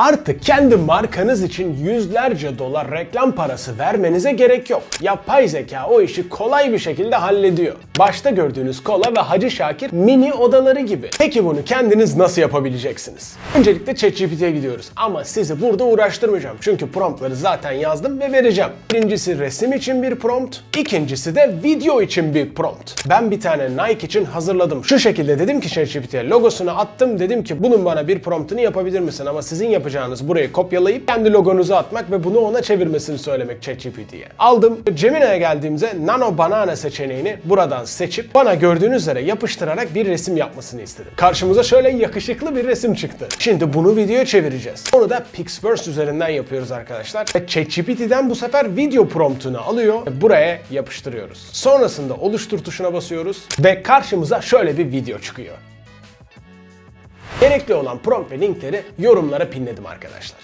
Artık kendi markanız için yüzlerce dolar reklam parası vermenize gerek yok. Yapay zeka o işi kolay bir şekilde hallediyor. Başta gördüğünüz kola ve Hacı Şakir mini odaları gibi. Peki bunu kendiniz nasıl yapabileceksiniz? Öncelikle ChatGPT'ye gidiyoruz ama sizi burada uğraştırmayacağım. Çünkü promptları zaten yazdım ve vereceğim. Birincisi resim için bir prompt, ikincisi de video için bir prompt. Ben bir tane Nike için hazırladım. Şu şekilde dedim ki ChatGPT'ye logosunu attım dedim ki bunun bana bir promptunu yapabilir misin? Ama sizin yapacağınız burayı kopyalayıp kendi logonuzu atmak ve bunu ona çevirmesini söylemek ChatGPT'ye. Aldım. Gemini'ye geldiğimizde Nano Banana seçeneğini buradan seçip bana gördüğünüz üzere yapıştırarak bir resim yapmasını istedim. Karşımıza şöyle yakışıklı bir resim çıktı. Şimdi bunu videoya çevireceğiz. Onu da Pixverse üzerinden yapıyoruz arkadaşlar. Ve ChatGPT'den bu sefer video promptunu alıyor ve buraya yapıştırıyoruz. Sonrasında oluştur tuşuna basıyoruz ve karşımıza şöyle bir video çıkıyor. Gerekli olan prompt ve linkleri yorumlara pinledim arkadaşlar.